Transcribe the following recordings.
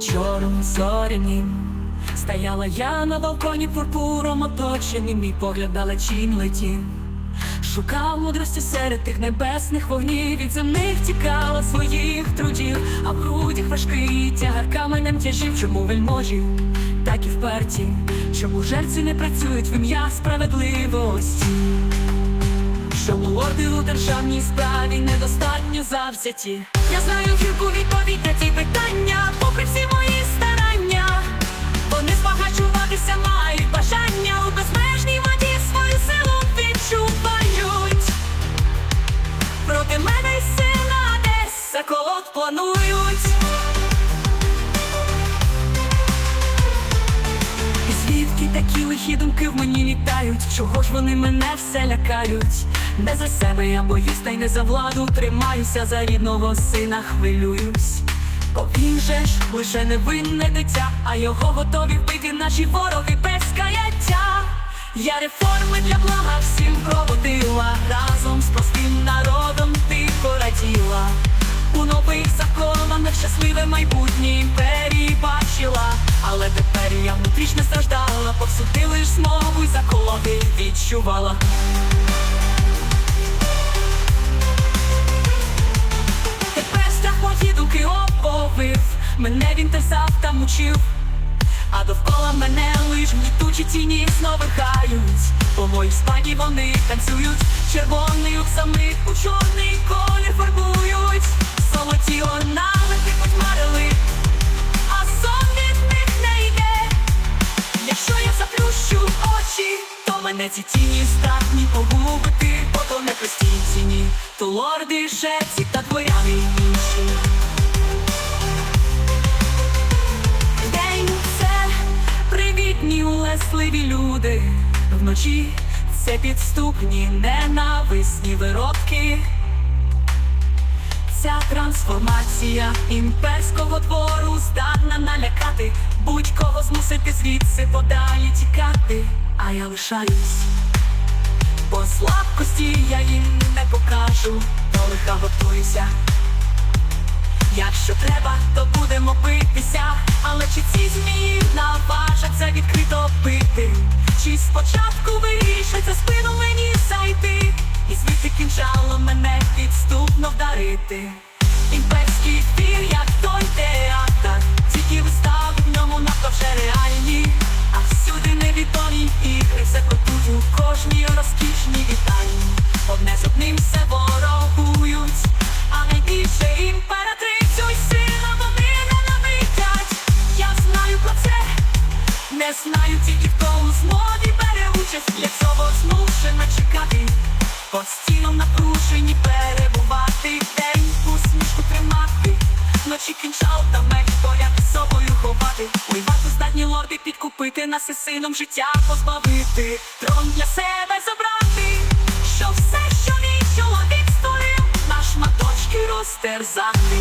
вечором зоряним. Стояла я на балконі пурпуром оточеним, і погляд далечінь летів. Шукав мудрості серед тих небесних вогнів, від земних тікала своїх трудів, а в грудях важкий тягар каменем тяжів, чому вельможі, так і вперті, чому жерці не працюють в ім'я справедливості. Чому лорди у державній справі недостатньо завзяті? Я знаю гірку відповідь на ті питання, попри всі мої мене все лякають? Не за себе я боюсь, та й не за владу тримаюся, за рідного сина хвилююсь. Він же ж лише невинне дитя, а його готові вбити наші вороги без каяття. Я реформи для блага всім проводила, разом з простим народом тихо раділа. У законах щасливе майбутнє імперії бачила, але тепер я внутрішньо страждала, повсюди лиш знову й заколоти відчувала. Тепер страх мої оповив, мене він терзав та мучив, а довкола мене лиш гнітучі тіні сновихають. По моїй спані вони танцюють, червоний у самих у чорний колір фарбують, а сон не йде. Якщо я заплющу очі, то мене ці тіні здатні погубити, бо то не прості ціні, то лорди, шепці та дворяни інші. День це привітні, улесливі люди, вночі це підступні, ненависні виробки. Ця трансформація імперського двору здатна налякати, будь-кого змусити звідси подалі тікати, а я лишаюсь, бо слабкості я їм не покажу, до лиха готуюся. Якщо треба, то будемо битися, але чи ці змії наважаться відкрито бити? Чи спочатку вирішиться спину quererte. Нас сином життя позбавити. Трон для себе забрати. Що все, що мій чоловік створив На шматочки розтерзати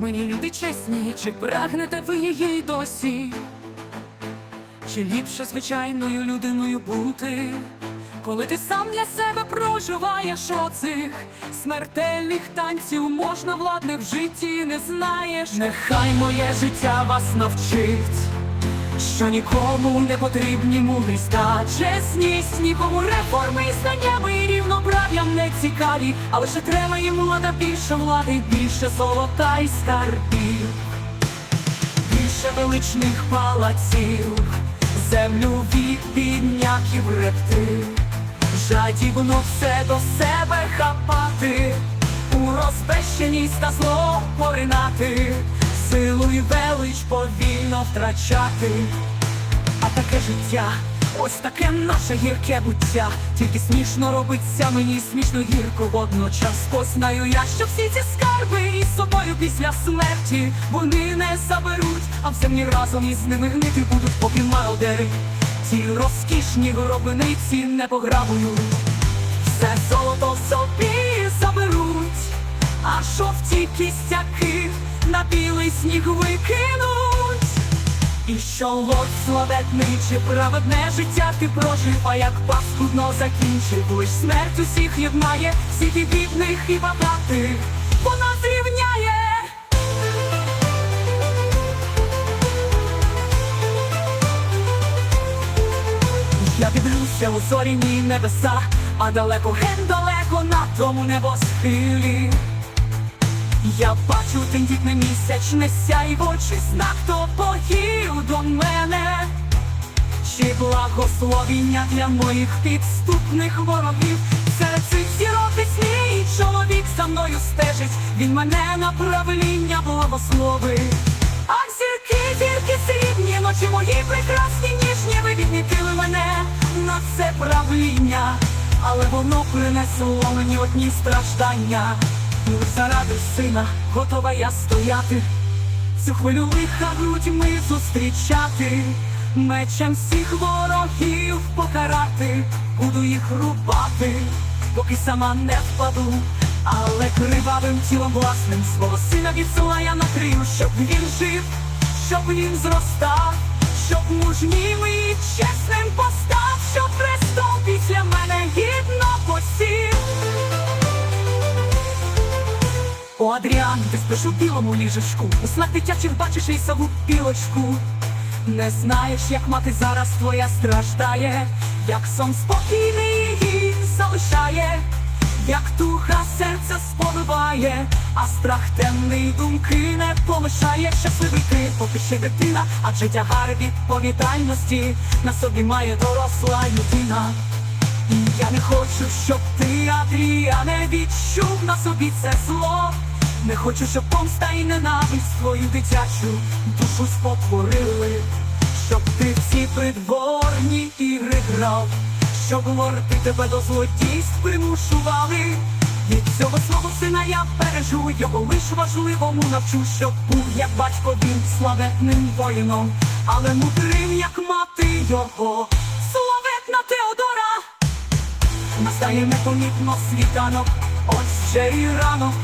Мені, люди чесні, чи прагнете ви її досі? Чи ліпше звичайною людиною бути, коли ти сам для себе проживаєш оцих смертельних танців, можна владних в житті не знаєш. Нехай моє життя вас навчить, що нікому не потрібні мудрість та чесність, нікому реформи і знаннями і рівноправ'ям не цікаві, а лише треба їм влада більше влади, більше золота і скарбів. Більше величних палаців, землю від бідняків ректи, жадібно все до себе хапати, у розбещеність та зло поринати, силу і велич повільно втрачати, а таке життя Ось таке наше гірке буття, тільки смішно робиться мені смішно гірко водночас. Познаю я, що всі ці скарби із собою після смерті вони не заберуть, а в землі разом із ними гнити будуть, поки мародери. Ті розкішні гробниці не пограбують, все золото собі заберуть, а жовті кістяки на білий сніг викинуть. І що лот славетний чи праведне життя ти прожив, а як паскудно закінчив, лиш смерть усіх єднає, всіх і бідних, і багатих, вона зрівняє. Я дивлюся у зоряні небеса, а далеко ген далеко на тому небосхилі. Я бачу тендітне місячне сяйво, чи знак то богів до мене, чи благословіння для моїх підступних ворогів. Серед цих зірок мій чоловік за мною стежить, він мене на правління благословить. А зірки, зірки срібні, ночі мої прекрасні, ніжні, ви відмітили мене на це правління, але воно принесло мені одні страждання. Ну, заради сина готова я стояти, цю хвилю лиха грудьми зустрічати, мечем всіх ворогів покарати, буду їх рубати, поки сама не впаду, але кривавим тілом власним свого сина від села я накрию, щоб він жив, щоб він зростав, щоб мужнім і чесним постав, щоб престол після мене гідно посів. О, Адріан, ти спиш у білому ліжечку У снах дитячих бачиш і сову білочку Не знаєш, як мати зараз твоя страждає, як сон спокійний її залишає, як туга серця сповиває, а страх темний думки не полишає щасливий ти, поки ще дитина, адже тягар відповідальності на собі має доросла людина. Я не хочу, щоб ти, Адріане, відчув на собі це зло. Не хочу, щоб помста і ненависть твою дитячу душу спотворили, щоб ти всі придворні ігри грав, щоб лорди тебе до злодійств примушували. Від цього свого сина я бережу його лиш важливому навчу, щоб був як батько він славетним воїном, але мудрим, як мати його, славетна Теодора. Настає непомітно світанок, ось вже і ранок.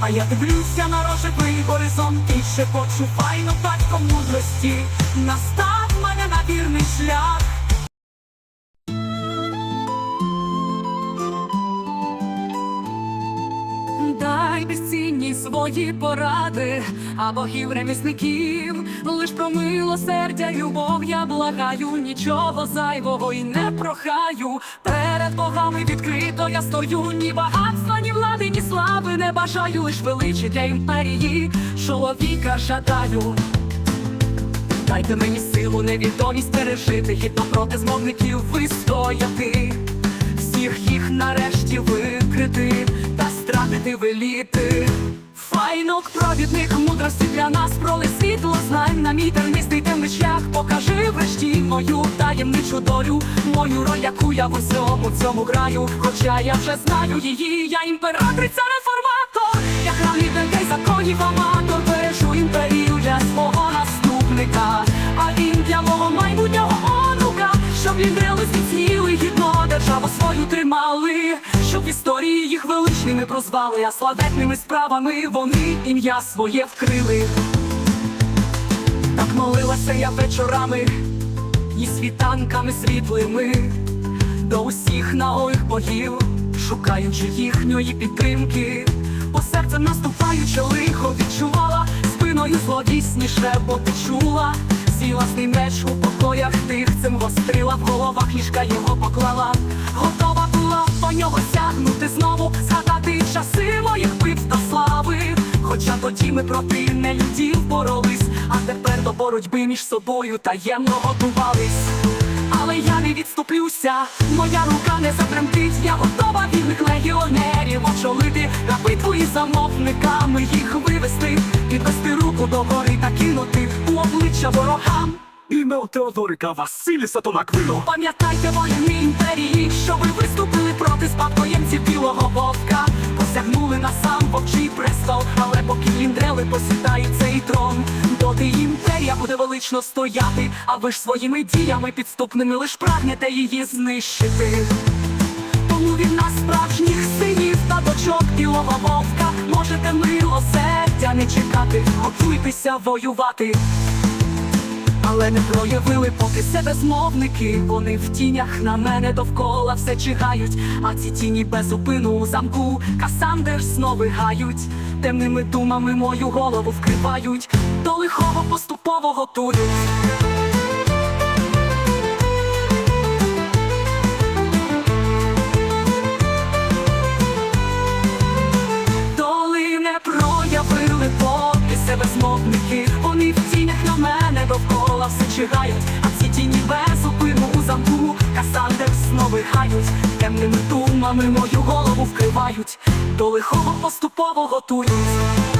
А я дивлюся на рожевий горизонт і шепочу файно батько мудрості, настав мене на вірний шлях. Дай безцінні свої поради, а богів ремісників, лиш про милосердя, любов я благаю, нічого зайвого і не прохаю. Перед богами відкрито я стою, ні багатства, ні влади, ні слави не бажаю, лиш величі для імперії, чоловіка жадаю. Дайте мені силу, невідомість пережити, Хідно проти змовників вистояти, всіх їх нарешті викрити та стратити веліти. Файнок, провідник мудрості для нас проли світло, знань. На мій тернистий темний шлях, покажи врешті мою таємничу долю, мою роль, яку я в усьому цьому граю. Хоча я вже знаю її, я імператриця реформатор, я храм людей законів аматор, бережу імперію для свого наступника, а він для мого майбутнього онука, щоб лідерили зміцніли, гідно державу свою тримали, щоб в історії їх величними прозвали, а славетними справами вони ім'я своє вкрили. Так молилася я вечорами і світанками світлими до усіх наоїх богів, шукаючи їхньої підтримки, по серцем наступаючи лихо відчувала, спиною зловісніше, бо ти чула, свій власний меч у покоях тих цим гострила, в головах ліжка його поклала, готова була по нього сягнути знову, згадати часи моїх битв та слави. Хоча тоді ми проти нелюдів боролись, а тепер до боротьби між собою таємно готувались. Але я не відступлюся, моя рука не затремтить, я готова вільних легіонерів очолити на битву із замовниками їх вивести, підвести руку до гори та кинути у обличчя ворогам. Ім'я Теодорика Василіса Тонаквило. Пам'ятайте воїни імперії, що ви виступили проти спадкоємців білого вовка. Посягнули на сам вовчий престол, але поки індрели посідають цей трон, доти імперія буде велично стояти, а ви ж своїми діями підступними лиш прагнете її знищити. Тому він нас справжніх синів та дочок білого вовка. Можете милосердя не чекати, готуйтеся воювати. Але не проявили поки себе змовники. Вони в тінях на мене довкола все чигають. А ці тіні без упину у замку Касандер снови гають. Темними думами мою голову вкривають, до лихого поступово готують. Поки себе змовники. Вони в тінях на мене довкола все чигають, а ці тіні без упину у замку Касандер снови гають, темними тумами мою голову вкривають, до лихого поступово готують.